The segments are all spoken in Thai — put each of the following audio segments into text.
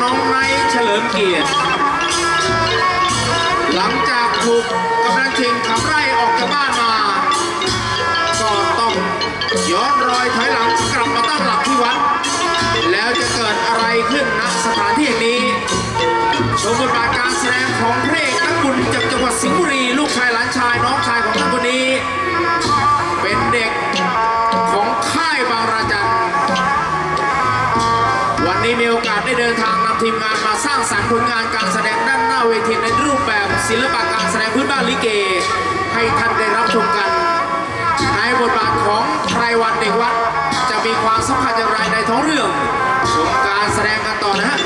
น้องไนท์เฉลิมเกียรติ หลังจากถูกกำนันชิงขับไล่ออกจากบ้านมา ก็ต้องย้อนรอยถอยหลังกลับมาตั้งหลักที่วัด แล้วจะเกิดอะไรขึ้นณสถานที่แห่งนี้ชมบทบาทการแสดงของพระเอกนักบุญจากจังหวัดสิงห์บุรี ลูกชายหลานชายน้องชายของท่านคนนี้ เป็นเด็กของค่ายบางราจันวันนี้มีโอกาสได้เดินทางำทีมงานมาสร้างสรรค์ผลงานการแสดงด้านหน้าเวทีในรูปแบบศิลปะการแสดงพื้นบ้านลิเก ให้ท่านได้รับชมกัน ในบทบาทของไพรวันเด็กวัด จะมีความสำคัญอย่างไรในท้องเรื่องชมการแสดงกันต่อนะฮะ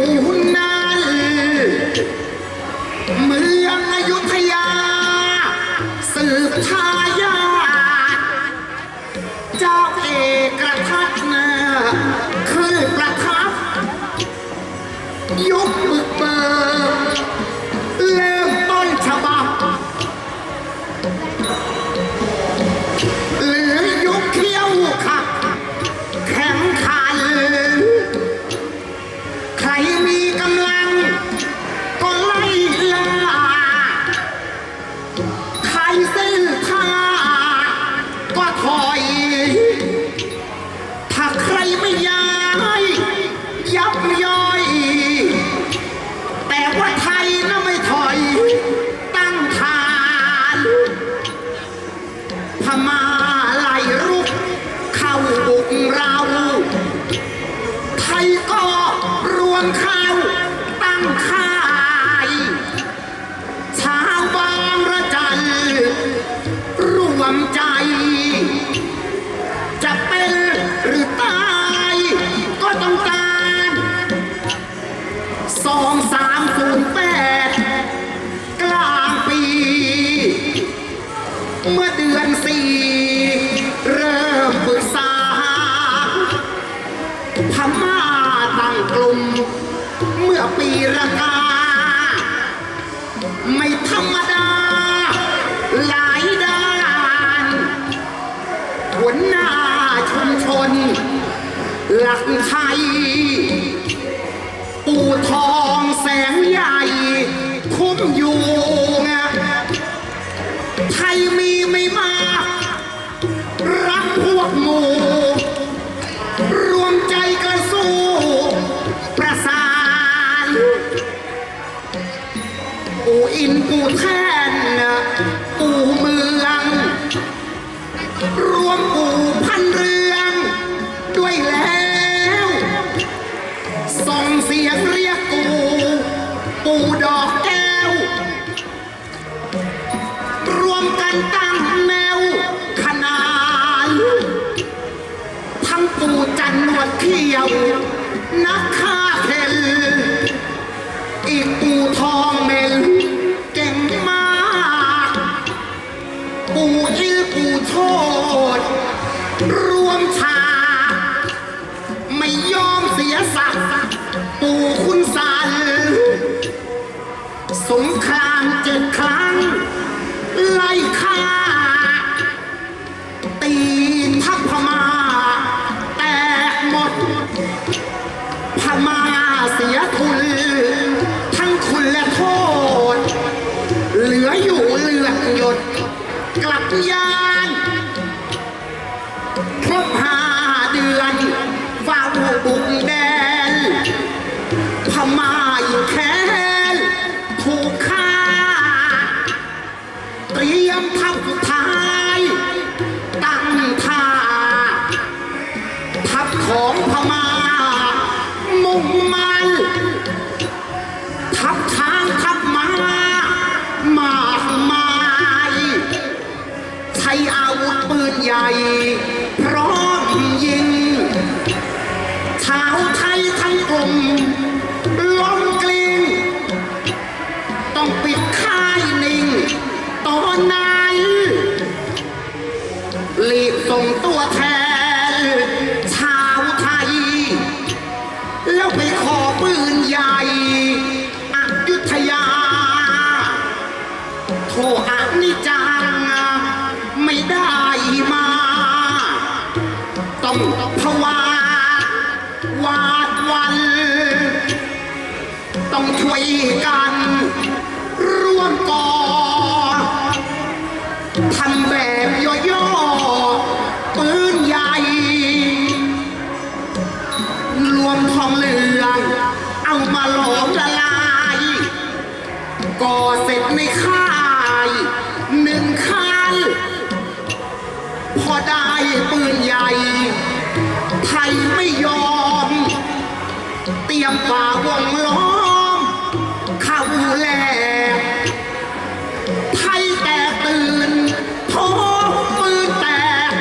ำอยู่นั่นเมืองอยุธยา สืบทายาทเจ้าเอกทัศนาคืบประทับยุคบึกเบิก เมื่อเดือนสี่เริ่มปรึกษาพม่าตั้งกลุ่มเมื่อปีละกา ไม่ธรรมดา หลายด้านหัวหน้าชุมชน หลักชัยปู่ทองแสงใหญ่ คุ้มอยู่ กันร่วมก่อทำแบบย่อๆปืนใหญ่ รวมทองเหลือง เอามาหลอมละลาย ก่อเสร็จในค่ายหนึ่งคันพอได้ปืนใหญ่ ไทยไม่ยอม เตรียมฝ่าวงล้อ มเข้าแลกไทยแตกตื่นโท้องปือแตก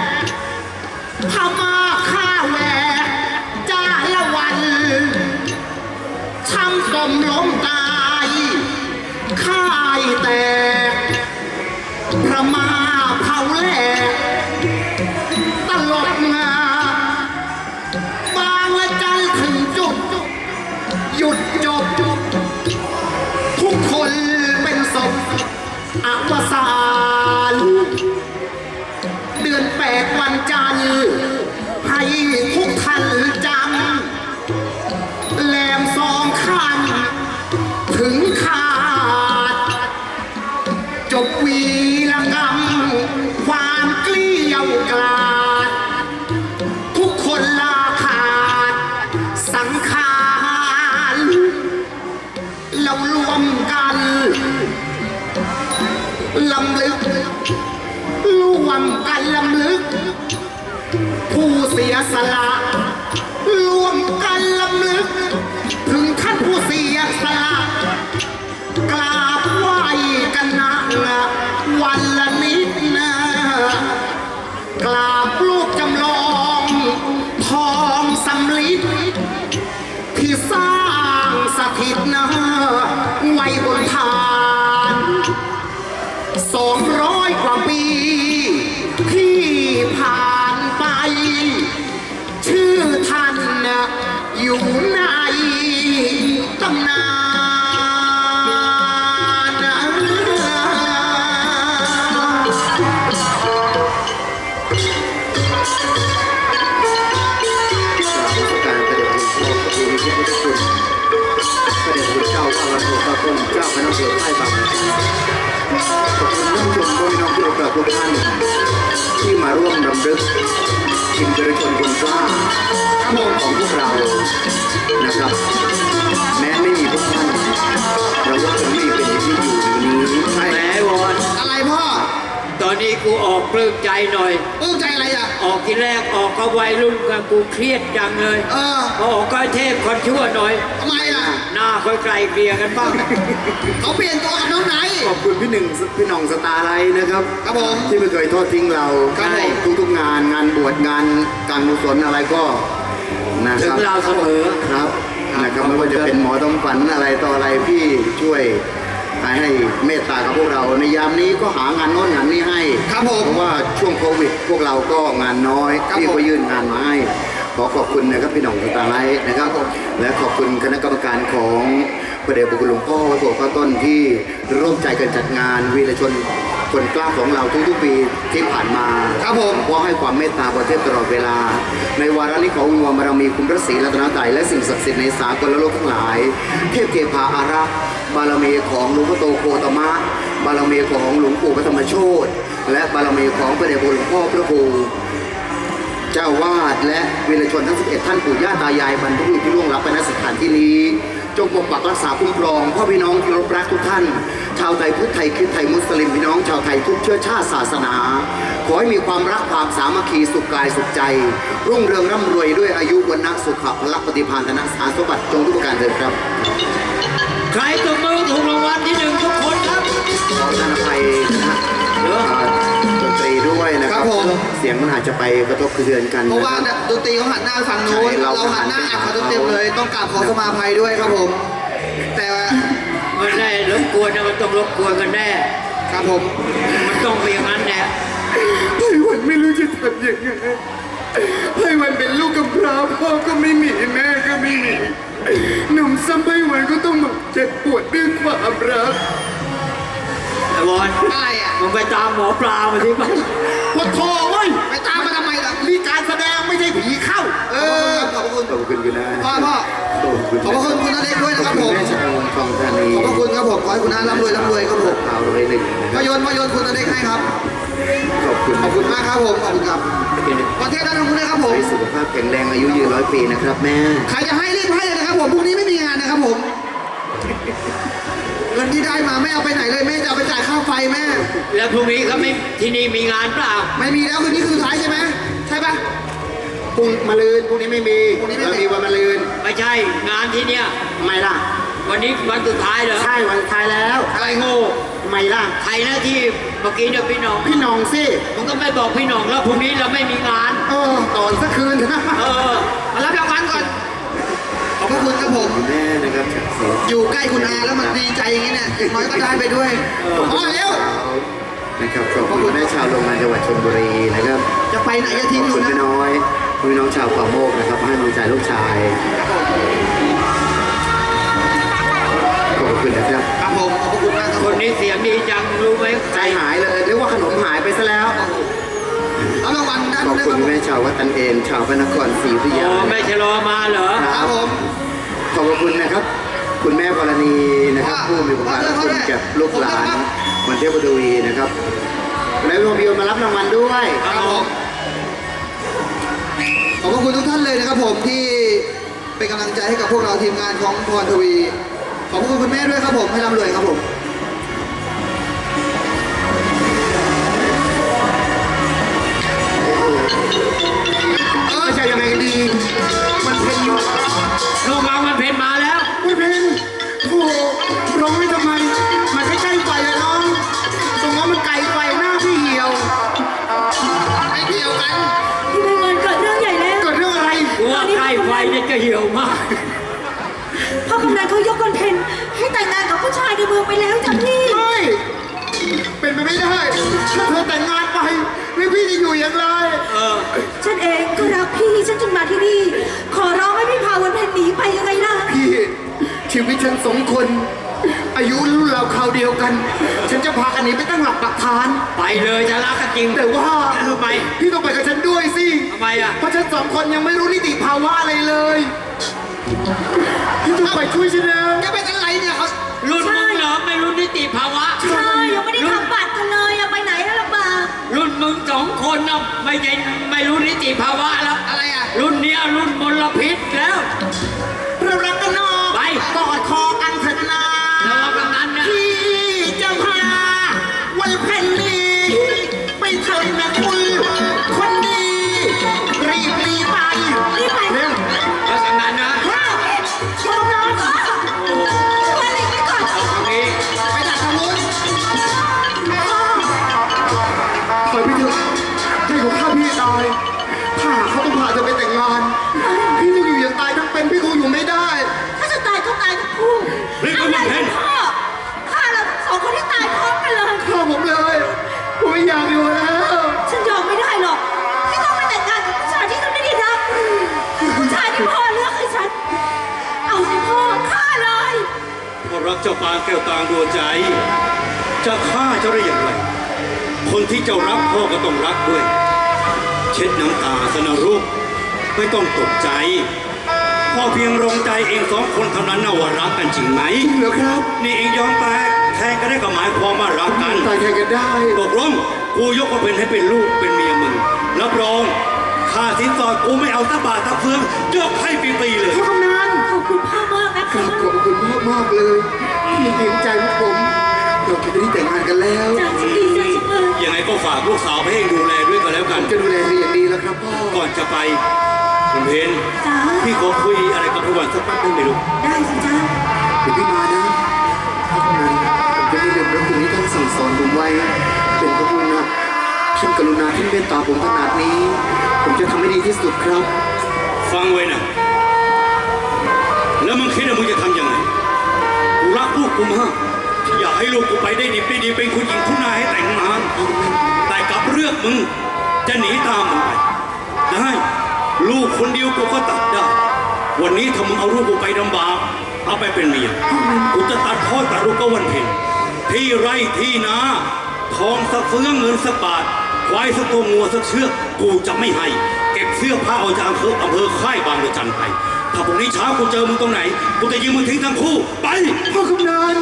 พม่าฆ่าแหวกจ้าละวันช่างสมล้มตายค่ายแตก ให้ทุกท่านจำแหลมสองข้างถึงขาด จบวีรกรรมความเกลี้ยวกลาด ทุกคนลาขาด สังขารเรารวมกันลำลึกรวมกันลำลึก ผู้เสียสละรวมกันลำลึก อยู่ในตำนานกราบนมัสการพระเดชพระคุณพระภูมิพระเดชพระคุณเจ้าว่าวันโพธิ์พระคุณเจ้าคณะเสือไทยบางขอบคุณท่านชมพี่น้องที่รักทุกท่านที่มาร่วมรำลึกชิมเจริญชนคนกล้า ของพวกเรานะครับ แม้ไม่มีพวกท่านเราก็คงไม่เป็นที่อยู่อยู่นี้ใช่แหมวอนอะไรพ่อตอนนี้กูออกปลื้มใจหน่อย ปลื้มใจอะไรอะ ออกทีแรกออกก็วัยรุ่นกับกูเครียดจังเลยเออ พอออกก็เทพคนชั่วหน่อย ทำไมล่ะ หน้าค่อยไกลเกลี่ยกันบ้าง เขาเปลี่ยนตัวกับน้องไหน ขอบคุณพี่หนึ่งพี่หน้องสตาร์ไลท์นะครับครับผมที่ไม่เคยทอดทิ้งเราครับผม ทุกๆงานงานบวชงานการกุศลอะไรก็ นะคถึงรับเราเสมอ ครับนะครับขอบคุณไม่ว่าจะเป็นหมอต้องฝันอะไรต่ออะไรพี่ช่วยให้เมตตากับพวกเรา ในยามนี้ก็หางานโน้นงานนี้ให้ครับผมเพราะว่าช่วงโควิด พวกเราก็งานน้อยครับพี่ผม ก็ยื่นงานมาให้ขอขอบคุณนะครับพี่หน่องสตาร์ไลท์นะครับ และขอบคุณคณะกรรมการของ พระเดชพระคุณหลวงพ่อวัดโบสถ์พระต้นที่ร่วมใจกันจัดงานวีรชนคนกล้าของเราทุกๆปีที่ผ่านมาครับผมเพราะให้ความเมตตาประเทศตลอดเวลา ในวาระนี้ขอวิงวอนบารมีคุณพระศรีรัตนตรัยและสิ่งศักดิ์สิทธิ์ในสากลโลกทั้งหลาย เทพเทพาอารักษ์บารมีของหลวงพ่อโตโคตมะ บารมีของหลวงปู่พระธรรมโชตและบารมีของพระเดชพระคุณหลวงพ่อพระครูเจ้าวาดและวีรชนทั้ง 11 ท่านปู่ย่าตายายบรรพบุรุษที่ล่วงลับไปณสถานที่นี้ จงปกปักรักษาคุ้มครองพ่อพี่น้องที่เคารพรักทุกท่าน ชาวไทยพุทธไทยคริสต์ไทยมุสลิมพี่น้องชาวไทยทุกเชื้อชาติศาสนา ขอให้มีความรักความสามัคคีสุขกายสุขใจ รุ่งเรืองร่ำรวยด้วยอายุวันนะสุขภพละปฏิภาณธนสารสมบัติจงทุกประการเถิดครับ ใครตัวมือถูกรางวัลที่หนึ่งทุกคนครับขอท่านอภัยนะ เหรออ่าดนตรีด้วยนะคครัรับบผม เสียงมันอาจจะไปกระทบกระเทือนกันเพราะนะว่าครับดนตรีเขาหันหน้าฝั่งนู้นใช่เราเราหันหน้าอัดเขาเต็มๆเลย ต้องกราบขอสมาภัยด้วยครับผม แต่มันได้รบกวนนะมันต้องรบกวนกันแน่ ครับผมมันต้องเป็นอย่างนั้นแน่ไพวันไม่รู้จะทำยังไงไพวันเป็นลูกกำพร้าพ่อก็ไม่มีแม่ก็ไม่มีหนุ่มซ้ำไพวันก็ต้องมาเจ็บปวดด้วยความรักไอ้ บอลอะไรอะมึงไปตามหมอปลามาที่บ้านปวดคอเว้ยไปตามมาทำไมล่ะนี่การแสดงไม่ใช่ผีเข้า เออขอบคุณขอบคุณคุณนะพ่อพ่อขอบคุณขอบพระคุณคุณนเล็กด้วยนะครับผมแม่ชายวงทองธานีขอบพระคุณครับผมขอให้คุณน้าร่ำรวยร่ำรวยครับผมเอาเลยหนึ่งนะคพรับยนต์พยนต์คุณนเล็กให้ครับขอบคุณขอบคุณมากครับผมขอบคุณครับประเทศด้านนู้นนะครับผมให้สุขภาพแข็งแรงอายุยืนร้อยปีนะครับแม่ใครจะให้รีบให้เลยนะครับผมพรุ่งนี้ไม่มีงานนะครับผมเงินที่ได้มาไม่เอาไปไหนเลยแม่จะเอาไปจ่ายค่าไฟแม่ แล้วพรุ่งนี้เขาไม่ที่นี่มีงานเปล่า ไม่มีแล้วคืนนี้คือสุดท้ายใช่ไหมใช่ปะ พรุ่งมะรืนพรุ่งนี้ไม่มีพรุ่งนี้ไม่มี เรามีวันมะรืนไม่ใช่งานที่เนี่ย ทำไมล่ะ วันนี้วันสุดท้ายเหรอใช่วันสุดท้ายแล้วอะไรโง่ทำไมล่ะ ใครนะที่เมื่อกี้เนี่ยพี่น้องพี่หน้องสิมึงก็ไม่บอกพี่น้องแล้วพรุ่งนี้เราไม่มีงาน เออตอนสักคืนนะ เออมารับรางวัลก่อนขอบพ ระคุณครับผมคุณแม่นะครับจากเสียอยู่ใกล้คุณอาแล้วมันดีใจอย่างนี้เนี่ยอย่างน้อยก็ได้ไปด้วยอ๋อเร็ว นะครับขอบคุณแม่ชาวโรงงานจังหวัดชลบุรีนะครับจะไปไหนจะขทิ้งอบหนูคุณนะพี่น้อยพี่น้องชาวป่าโมกนะครับให้กำลังใจลูกชาย ขอบนู้นนะคุคณรับผมแม่ชาววัดตันเอนชาวพระนครศรีอยุธอ๋ยาอไม่ชะลอมาเหรอครับผมขอบคุณนะครับ คุณแม่กรณีนะครับ ผู้มีบุญคุณแก่ลูกหลานมันเทพบุตรีนะครับ และรวมพิวมารับรางวัลด้วยครับผมขอบพระคุณทุกท่านเลยนะครับผมที่เป็นกำลังใจให้กับพวกเราทีมงานของพรทวี ขอบพระคุณคุณแม่ด้วยครับผมให้ร่ำรวยครับผม ลูกเรามันเพนมาแล้วไม่เพลงโอ้โหร้องให้ทำไม มันใกล้ๆไฟอะน้อง ตรงนั้นมันไกลไฟหน้าพี่เหี่ยวไม่เกี่ยวกันพี่ไพวันเกิดเรื่องใหญ่แล้วเกิดเรื่องอะไรกูว่าใกล้ไฟเนี่ยจะเหี่ยวมาก พ่อกำนันเขายกคอนเทนต์ให้แต่งงานกับผู้ชายในเมืองไปแล้วจ้ะพี่ ไม่ เป็นไปไม่ได้ถ้าเธอแต่งงาน ไปแล้วพี่จะอยู่อย่างไร เออ ฉันเองก็รักพี่ ฉันจึงมาที่นี่ ขอร้องให้พี่พาวันเพ็ญหนีไปยังไงล่ะ พี่ชีวิตฉันสองคน อายุรุ่นเราคราวเดียวกัน ฉันจะพากันหนี้ไปตั้งหลักปักฐาน ไปเลยจะรักกันจริงแต่ว่าทำไมพี่ต้องไปกับฉันด้วยสิ ทำไมอะ เพราะฉันสองคนยังไม่รู้นิติภาวะอะไรเลย พี่ต้องไปช่วยฉันนะแกเป็น มึงสองคนนะไม่ใช่ไม่รู้นิติภาวะแล้ว อะไรอะรุ่นเนี้ยรุ่นมลพิษแล้ว เรารักกันนอกไป กอดคอ วตางดวงใจ จะฆ่าเจ้าได้อย่างไร คนที่เจ้ารักพ่อก็ต้องรักด้วย เช็ดน้ำตาสนรูปไม่ต้องตกใจ พ่อเพียงรงใจเองสองคนเท่านั้นนะว่ารักกันจริงไหมจริงเหรอครับ นี่เองยอมตายแทนก็ได้ก็หมายความว่ารักกัน ตายแทนกันได้ตกลงกูยกมาเป็นให้เป็นลูกเป็นเมียมึงรับรองค่าสินสอดกูไม่เอาตะบาทตะเฟืองยกให้ปีๆเลย พ่อกำนันขอบคุณพ่อมากนะกราคะ บขอบคุณพ่อมากเลย ที่เห็นใจพวกผมเราจะได้แต่งงานกันแล้วจ้าฉันดีใจจังเลยยังไงก็ฝากลูกสาวไปให้ดูแลด้วยกันแล้วกันจะดูแลเธออย่างดีแล้วครับพ่อก่อนจะไปคุณเพนจ้าพี่ขอคุยอะไรกับพี่วันสักแป๊บนึงไม่รู้ได้สิจ้าเดี๋ยวพี่มานะพ่อกำนันผมจะไม่ลืมพระคุณที่ท่านสั่งสอนผมไว้ผเป็นพระคุณนะท่านกรุณาท่านเมตตาผมขนาดนี้ ผมจะทำให้ดีที่สุดครับ ฟังไว้นะ แล้วมึงคิดว่ามึงจะทำยังไงกู รักลูกกูมากอยากให้ลูกกูไปได้ดีได้ดีเป็นคุณหญิงคุณนายให้แต่งงานแต่กับเลือกมึงจะหนีตามมึงไปได้ลูกคนเดียวกูก็ตัดได้ วันนี้ถ้ามึงเอาลูกกูไปลำบากเอาไปเป็นเมียกูจะตัดพ่อตัดลูกก็วันเพ็ญที่ไร่ที่นาทองสักเฟื้องเงินสักบาทควายสักตัวงัวสักเชือกกูจะไม่ให้ เก็บเสื้อผ้าออกจากอำเภออำเภอค่ายบางระจันไป ถ้าพรุ่งนี้เช้ากูเจอมึงตรงไหน กูจะยิงมึงทิ้งทั้งคู่ ไป พ่อกำนัน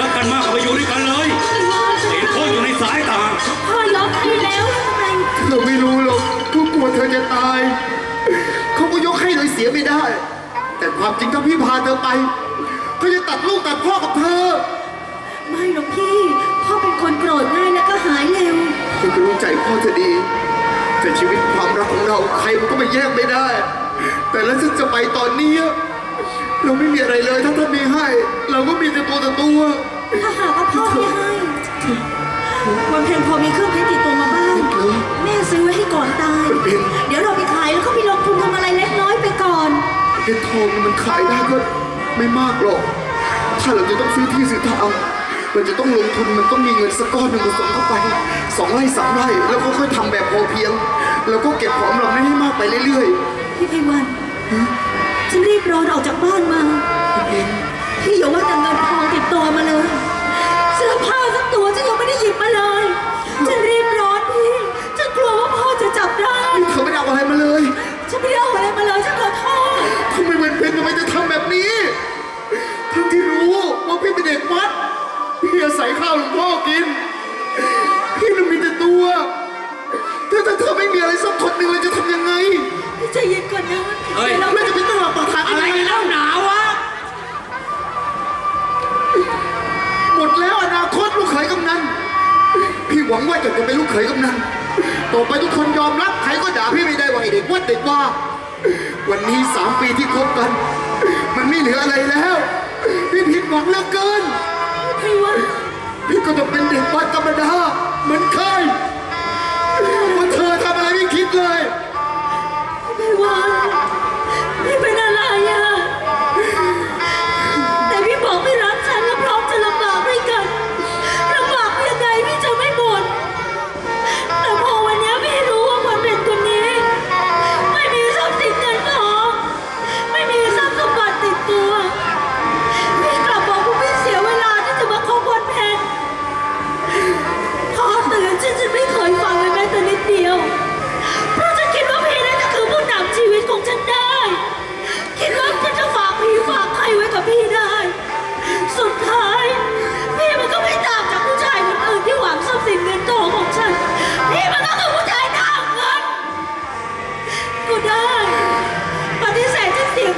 รักกันมากก็ไปอยู่ด้วยกันเลยเห็นโทษอยู่ในสายตา พ่อยกให้แล้วทำไมเราไม่รู้หรอกทุกกลัวเธอจะตาย เขาก็ยกให้โดยเสียไม่ได้ แต่ความจริงถ้าพี่พาเธอไปเขาจะตัดลูกตัดพ่อกับเธอไม่หรอกพี่ พ่อเป็นคนโกรธง่ายแล้วก็หายเร็ว เธอก็รู้ใจพ่อเธอดี แต่ชีวิตความรักของเราใครมันก็มาแยกไม่ได้ แต่แล้วฉันจะไปตอนนี้ เราไม่มีอะไรเลยถ้าท่านไม่ให้ เราก็มีแต่ตัวแต่ตัว ถ้าหากว่าพ่อไม่ให้วันเพ็ญพอมีเครื่องเพชรติดตัวมาบ้างแม่ซื้อไว้ให้ก่อนตายมันเป็น เดี๋ยวเราไปขายแล้วก็ไปลงทุนทำอะไรเล็กน้อยไปก่อนเพชรทองมันขายได้ก็ไม่มากหรอก ถ้าเราจะต้องซื้อที่ซื้อทาง เราจะต้องลงทุนมันต้องมีเงินสักก้อนหนึ่งผสมเข้าไปสองไร่สามไร่แล้วก็ค่อยทำแบบพอเพียง แล้วก็เก็บหอมรอมริบให้มากไปเรื่อยพี่ไพวันฉันรีบร้อนออกจากบ้านมาๆเองพี่อย่าว่าแต่เงินทองติดตัวมาเลย เสื้อผ้าสักตัวฉันยังไม่ได้หยิบมาเลย ฉันรีบร้อนพี่ ฉันกลัวว่าพ่อจะจับได้นี่เธอไม่ได้เอาอะไรมาเลย ฉันไม่ได้เอาอะไร อนนะเฮ้ยดี๋วเราแล้วจะไปตลาดปากทางอะไรกันแล้วหนาวะ หมดแล้วอนาคตลูกเขยกำนัน พี่หวังว่าจะจะเป็นลูกเขยกำนัน ต่อไปทุกคนยอมรับใครก็ด่าพี่ไม่ได้ว่าไอเด็กวัดเด็กว่า วันนี้สามปีที่คบกัน มันไม่เหลืออะไรแล้ว พี่ผิดหวังเหลือเกินพี่ว่าพี่ก็ต้องเป็นเด็กวัดธรรมดาเหมือนเคยว่าเธอทำอะไรไม่คิดเลย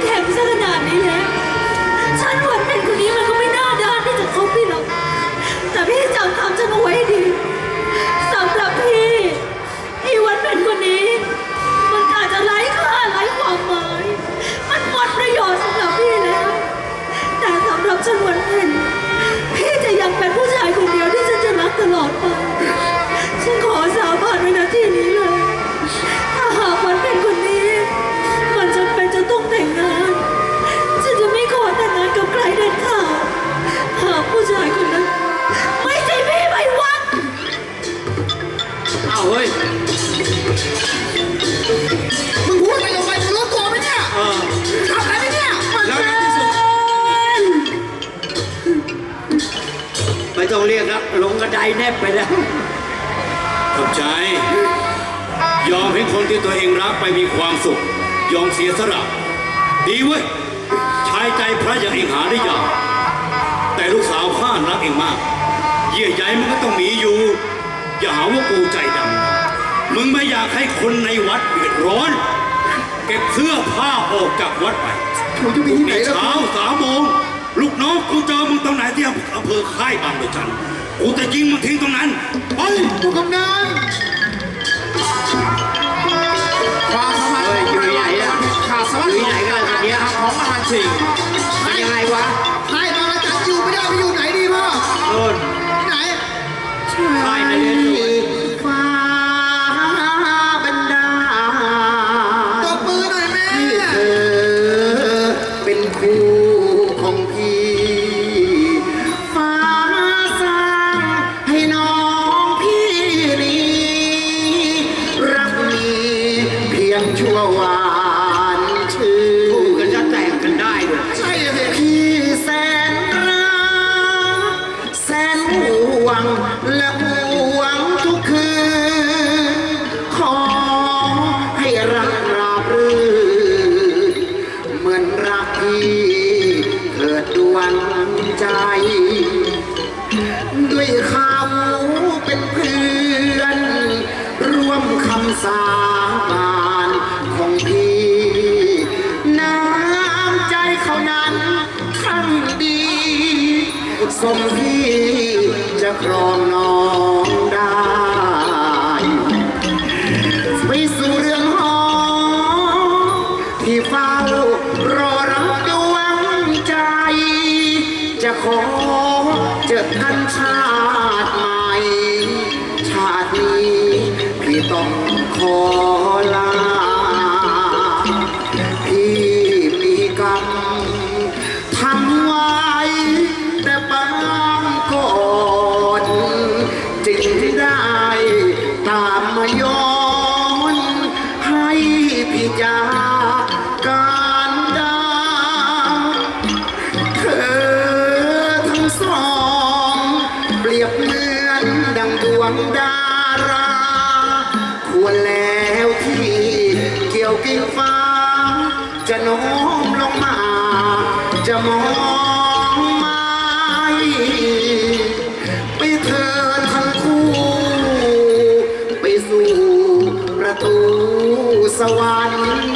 แข็งซะขนาดนี้แล้ว ฉันวันเป็นคนนี้มันก็ไม่น่าด้านที่จะคบพี่หรอก แต่พี่จำคำฉันเอาไว้ให้ดีสำหรับพี่อีวันเป็นคนนี้ มันอาจจะไร้ค่าไร้ความหมาย มันหมดประโยชน์สำหรับพี่แล้ว แต่สำหรับฉันวันเพ็ญพี่จะยังเป็นผู้ แนบไปแล้ว ขอบใจ ยอมให้คนที่ตัวเองรักไปมีความสุข ยอมเสียสละดีเว้ยชายใจพระอย่างเองหาได้ยากแต่ลูกสาวข้ารักเองมาก เยี่ยใยมันก็ต้องมีอยู่ อย่าหาว่ากูใจดำมึงไม่อยากให้คนในวัดเดือดร้อน เก็บเสื้อผ้าออกจากวัดไปหนูจะไปที่ไหนในล่ะเช้าสามโมงลูกน้องกูเจอมึงตรงไหนที่อำเภอค่ายบางระจัน กูจะยิงมึงทิ้งตรงนั้นไปผู้กำนันความสัมพันธ์เฮ้ยอยู่ไหนอะขาดสวัสอยู่ดิไหนกันล่ะตอนเนี้ยของมหาชิง สวรรค์